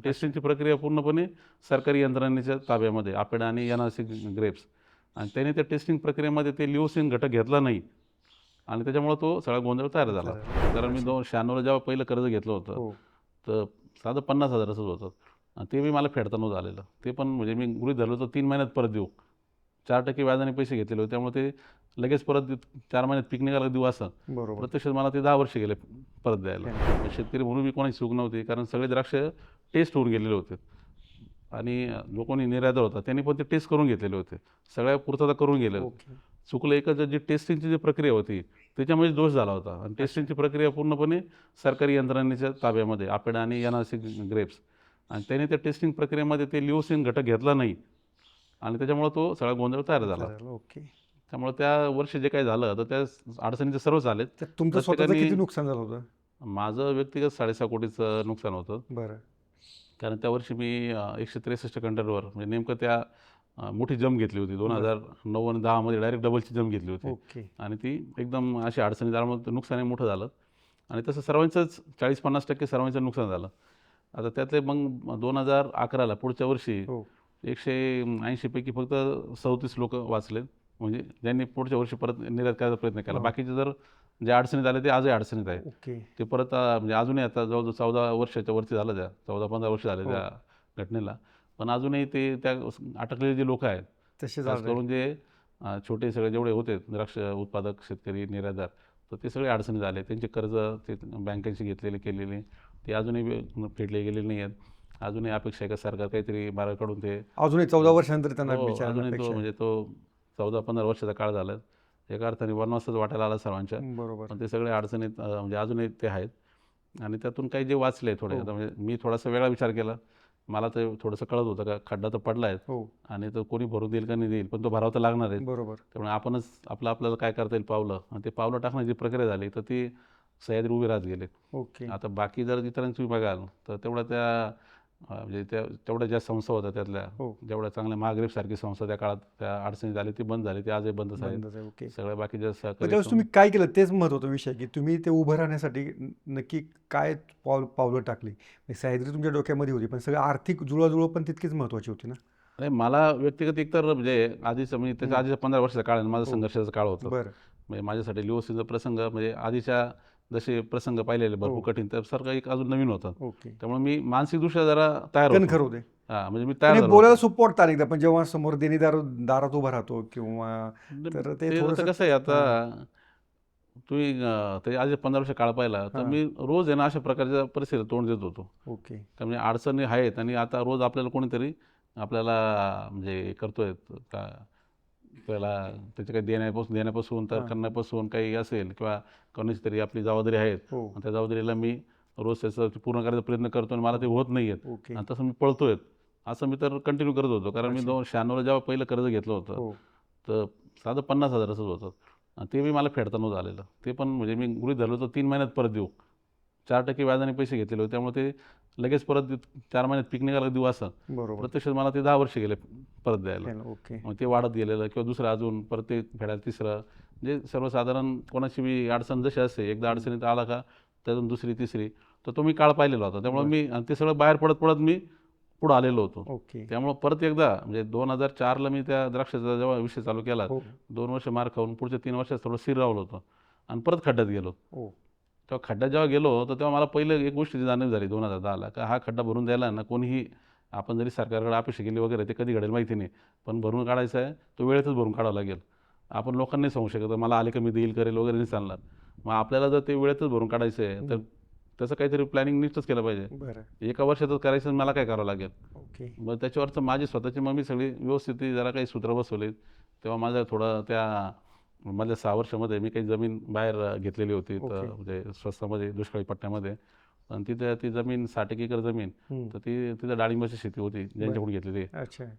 आणि टेस्टिंगची प्रक्रिया पूर्णपणे सरकारी यंत्रणेच्या ताब्यामध्ये आपेडा आणि एनआरसी ग्रेप्स. आणि त्याने त्या टेस्टिंग प्रक्रियेमध्ये ते लिओसिन घटक घेतला नाही. आणि त्याच्यामुळे तो सगळा गोंधळ तयार झाला. कारण मी दोन शहाण्णवला जेव्हा पहिलं कर्ज घेतलं होतं हो. तर साधं पन्नास हजाराचंच होतं. आणि ते बी मला फेडता नव्हतं आलेलं ते पण म्हणजे मी गृहीत धरलं होतं तीन महिन्यात परत देऊ. चार टक्के व्याजाने पैसे घेतलेले होते. त्यामुळे ते लगेच परत चार महिन्यात पिक निघाला देऊ असं. प्रत्यक्षात मला ते दहा वर्ष गेले परत द्यायला. शेतकरी म्हणून मी कोणाची चूक नव्हती. कारण सगळे द्राक्ष टेस्ट होऊन गेलेले होते. आणि जो कोणी निर्यातदार होता. त्यांनी पण ते टेस्ट करून घेतलेले होते. सगळ्या पूर्तता करून गेले चुकलं एकच जी टेस्टिंगची जी प्रक्रिया होती त्याच्यामुळे दोष झाला होता. आणि टेस्टिंगची प्रक्रिया पूर्णपणे सरकारी यंत्रणेच्या ताब्यामध्ये आपेडा आणि एनआरसी ग्रेप्स. आणि त्याने त्या टेस्टिंग प्रक्रियेमध्ये ते लिओसिन घटक घेतला नाही. आणि त्याच्यामुळे तो सगळा गोंधळ तयार झाला. ओके. त्यामुळे त्या वर्षी जे काही झालं तर त्या अडचणीचे आलेत तर तुमचं नुकसान झालं होतं? माझं व्यक्तिगत साडेसहा कोटीचं नुकसान होतं. बरं. कारण त्या वर्षी मी एकशे त्रेसष्ट कंटेनरवर म्हणजे नेमकं त्या मोठी जम घेतली होती. दोन हजार नऊ आणि दहामध्ये डायरेक्ट डबलची जम घेतली होती. आणि ती एकदम अशी अडचणी त्यामुळे ते नुकसानही मोठं झालं. आणि तसं सर्वांचंच चाळीस पन्नास टक्के सर्वांचं नुकसान झालं. आता त्यातले मग दोन हजार अकराला पुढच्या वर्षी हो. एकशे ऐंशीपैकी फक्त चौतीस लोक वाचले म्हणजे ज्यांनी पुढच्या वर्षी परत निर्यात करायचा प्रयत्न केला. बाकीचे जर जे अडचणीत आले ते आजही अडचणीत आहे ओके. ते परत म्हणजे अजूनही आता जवळजवळ चौदा वर्षाच्या वरती झालं त्या चौदा पंधरा वर्ष झाले हो. त्या घटनेला. पण अजूनही ते त्या अटकलेले जे लोक आहेत तसे खास करून जे अं, छोटे सगळे जेवढे होते द्राक्ष उत्पादक शेतकरी निर्यातदार तर ते सगळे अडचणी झाले त्यांचे कर्ज ते बँकेशी घेतलेले केलेले ते अजूनही वे- फेडले गेलेले नाही आहेत. अजूनही अपेक्षा आहे का सरकार काहीतरी मार्ग काढून ते अजूनही चौदा वर्षानंतर त्यांना हो, विचारणा अजूनही तो अपेक्षा आहे. म्हणजे तो चौदा पंधरा वर्षाचा काळ झाला. एका अर्थाने वनवासच वाटायला आला सर्वांच्या. बरोबर. पण ते सगळे अडचणीत अं, म्हणजे अजूनही ते आहेत. आणि त्यातून काही जे वाचले थोडे हो. आता म्हणजे मी थोडासा वेगळा विचार केला. मला तर थोडंसं कळत होतं का खड्डा तर पडला आहे हो. आणि तो कोणी भरून देईल का नाही देईल पण तो भरावा तर लागणार आहे. बरोबर. त्यामुळे आपणच आपलं आपल्याला काय करता येईल पावलं. आणि ते पावलं टाकण्याची प्रक्रिया झाली तर ती सह्याद्री उभी राहत गेले. ओके. आता बाकी जर इतरांची बघाल तर तेवढ्या त्या म्हणजे त्या तेवढ्या ज्या संस्था होत्या त्यातल्या हो. जेवढ्या चांगल्या महाग्रेप सारखी संस्था त्या काळात त्या अडचणी झाली ती बंद झाली ती आजही बंदच आहे ओके. सगळ्या बाकीच्या सहकारी त्यावेळेस तुम्ही काय केलं? तेच महत्त्वाचा विषय की तुम्ही ते उभं राहण्यासाठी नक्की काय पाव पावलं टाकली? म्हणजे सह्याद्री तुमच्या डोक्यामध्ये होती पण सगळं आर्थिक जुळवाजुळव पण तितकीच महत्वाची होती ना? नाही मला व्यक्तिगत एकतर म्हणजे आधीचं म्हणजे त्याच्या आधीचा पंधरा वर्षाचा काळ आहे ना, माझा हो. संघर्षाचा काळ होता. बरं. म्हणजे माझ्यासाठी लिओसीचा प्रसंग म्हणजे आधीच्या जसे प्रसंग पाहिलेले भरपूर हो. कठीण त्यासारखं एक अजून नवीन होता. ओके. त्यामुळे मी मानसिकदृष्ट्या जरा तयार होतो. कणखर होते. हा म्हणजे मी तयार आणि झालो बोलायला. सोपं वाटतं अनेकदा पण जेव्हा समोर देणीदार दारात उभा राहतो किंवा तर ते ते आता थोडंसं- कसं आहे आता तुम्ही अं, ते आधी पंधरा वर्ष काळ पाहिला तर हा. मी रोज आहे ना अशा प्रकारच्या परिस्थितीला तोंड देत होतो. ओके. म्हणजे अडचणी आहेत आणि आता रोज आपल्याला कोणीतरी आपल्याला म्हणजे करतोय का त्याला त्याच्या काही देण्यापासून देण्यापासून तर. करण्यापासून काही असेल किंवा कोणाची तरी आपली जबाबदारी आहेत हो. आणि त्या जबाबदारीला मी रोज त्याचं पूर्ण करायचा प्रयत्न करतो आणि मला ते होत नाही आहेत आणि तसं मी पळतोय. असं मी तर कंटिन्यू करत होतो. कारण मी. दोन शहाण्णवला जेव्हा पहिलं कर्ज घेतलं होतं हो. तर साधं पन्नास हजाराचंच होतं. आणि ते बी मला फेडता नव्हतं आलेलं ते पण म्हणजे मी गृहीत धरलं होतं तीन महिन्यात परत देऊ. चार टक्के व्याजाने पैसे घेतलेले होते. त्यामुळे ते लगेच परत चार महिन्यात पिक निघाला देऊ असं बरोबर. प्रत्यक्षात मला ते दहा वर्ष गेले परत द्यायला. ओके. मग ते वाढत गेलेलं किंवा दुसरं अजून परत ते फेडायला तिसरं. म्हणजे सर्वसाधारण कोणाची बी अडचण जशी असते एकदा अडचणीत आला का त्यातून दुसरी तिसरी. तर तो मी काळ पाहिलेला होता. त्यामुळे मी आणि ते सगळं बाहेर पडत पडत मी पुढं आलेलो होतो. ओके. त्यामुळं परत एकदा म्हणजे दोन हजार चारला मी त्या द्राक्षाचा जेव्हा विषय चालू केला हो. दोन वर्ष मार खाऊन पुढच्या तीन वर्षात थोडं स्थिर राहिलो होतो. आणि परत खड्ड्यात गेलो. हो. तेव्हा खड्ड्यात जेव्हा गेलो तर तेव्हा मला पहिलं एक गोष्टीची जाणीव झाली दोन हजार दहाला का हा खड्डा भरून द्यायला ना कोणीही आपण जरी सरकारकडे अपेक्षा केली वगैरे ते कधी घडेल माहिती नाही पण भरून काढायचं आहे तो वेळेतच भरून काढावं लागेल. आपण लोकांनी नाही सांगू शकत मला आले का मी देईल करेल वगैरे नाही चालणार. मग आपल्याला जर ते वेळेतच भरून काढायचं आहे तर त्याचं काहीतरी प्लॅनिंग नीटच केलं पाहिजे. एका वर्षातच करायचं मला काय करावं लागेल? ओके. मग त्याच्यावरचं माझी स्वतःची मग मी सगळी व्यवस्थित जरा काही सूत्र बसवली तेव्हा माझं थोडं त्या मधल्या सहा वर्षामध्ये मी काही जमीन बाहेर घेतलेली होती. तर. म्हणजे स्वस्तामध्ये दुष्काळी पट्ट्यामध्ये. आणि तिथे ती जमीन साठ एक एकर जमीन. तर ती तिथं डाळिंबाची शेती होती ज्यांच्याकडून घेतलेली.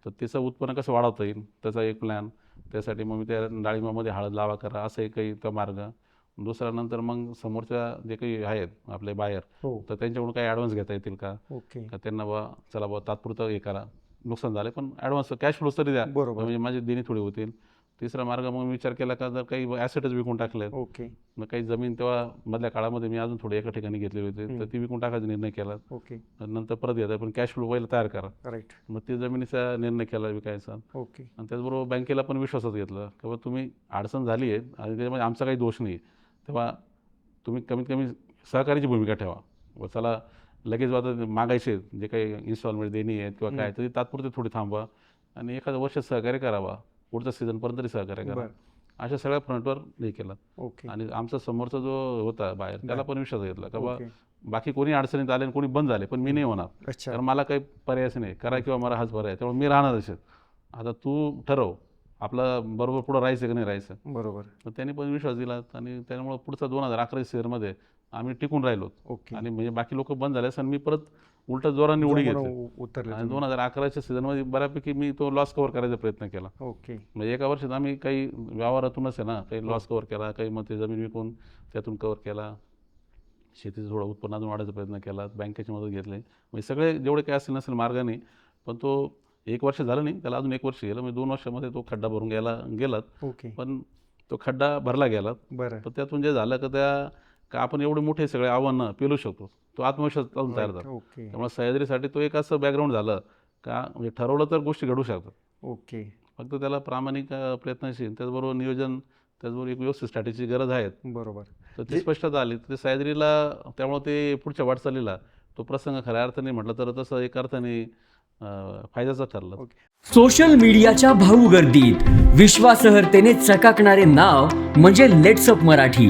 तर तिचं उत्पन्न कसं वाढवता येईल? त्याचा एक प्लॅन त्यासाठी मग मी त्या डाळिंबामध्ये हळद लावा करा असं एक काही तो मार्ग. दुसरा नंतर मग समोरच्या जे काही आहेत आपले बायर हो. तर त्यांच्याकडून काही ॲडव्हान्स घेता येतील का? त्यांना बा चला बा तात्पुरतं हे करा. नुकसान झालं पण ॲडव्हान्स कॅश फ्लो तरी द्या. म्हणजे माझी देणी थोडी होतील. तिसरा मार्ग मग मी विचार केला का जर काही ॲसेटच विकून टाकले ओके. मग काही जमीन तेव्हा मधल्या काळामध्ये मी अजून थोडे एका ठिकाणी घेतलेली होती. तर. ती विकून टाकायचा निर्णय केला. ओके. नंतर परत घेता पण कॅश फ्लो पहिला तयार करा. राईट मग ते जमिनीचा निर्णय केला विकायचा. ओके. आणि त्याचबरोबर बँकेला पण विश्वासात घेतलं की बाबा तुम्ही अडचण झाली आहे आणि त्याच्यामध्ये आमचा काही दोष नाही. तेव्हा तुम्ही कमीत कमी सहकार्याची भूमिका ठेवा. व चला लगेच आता मागायचे जे काही इन्स्टॉलमेंट देणी आहेत किंवा काय तर तात्पुरते थोडी थांबवा. आणि एखाद्या वर्षात सहकार्य करावा. पुढच्या सीझनपर्यंत तरी सहकार्य करा. अशा सगळ्या फ्रंटवर हे केलं. ओके. आणि आमचा समोरचा जो होता बाहेर त्याला पण विश्वास घेतला का बा बाकी कोणी अडचणीत आले आणि कोणी बंद झाले पण मी नाही होणार. कारण मला काही पर्यायच नाही. करा किंवा मला हाच पर्याय. त्यामुळे मी राहणार असेल. आता तू ठरव. आपलं बरोबर पुढं राहायचं की नाही राहायचं? बरोबर. तर त्यांनी पण विश्वास दिला आणि त्यामुळे पुढचा दोन हजार अकरा सीझनमध्ये आम्ही टिकून राहिलो. ओके. आणि म्हणजे बाकी लोक बंद झाले आणि मी परत उलट जोराने उडी घेतली उतरले आणि. दोन हजार अकराच्या सीझनमध्ये बऱ्यापैकी मी तो लॉस कव्हर करायचा प्रयत्न केला. ओके. म्हणजे एका वर्षात आम्ही काही व्यवहारातूनच आहे ना काही लॉस कव्हर केला काही मग ते जमीन विकून त्यातून कव्हर केला. शेतीचं थोडं उत्पन्न अजून वाढायचा प्रयत्न केला बँकेची मदत घेतली. म्हणजे सगळे जेवढे काय असेल नसेल मार्गाने पण तो एक वर्ष झालं नाही त्याला अजून एक वर्ष गेलं. म्हणजे दोन वर्षामध्ये तो खड्डा भरून गेला गेलात. ओके. पण तो खड्डा भरला गेला बरं. पण त्यातून जे झालं का त्या का आपण एवढे मोठे सगळे आव्हानं पेलू शकतो? तो आत्मविश्वास तयार झाला. त्यामुळे सह्याद्रीसाठी तो एक असं बॅकग्राऊंड झालं का म्हणजे ठरवलं तर गोष्टी घडू शकतात. ओके फक्त त्याला प्रामाणिक प्रयत्नशील त्याचबरोबर नियोजन त्याचबरोबर एक व्यवस्थित स्ट्रॅटेजी गरज आहे. बरोबर. तर ती स्पष्टता आली. तर ते सह्याद्रीला त्यामुळे ते पुढच्या वाटचालीला तो प्रसंग खऱ्या अर्थाने म्हटलं तर तसं एक अर्थाने फायद्याचा ठरला. सोशल मीडियाच्या भाऊ गर्दीत विश्वासार्हतेने चकाकणारे नाव म्हणजे लेट्सअप मराठी.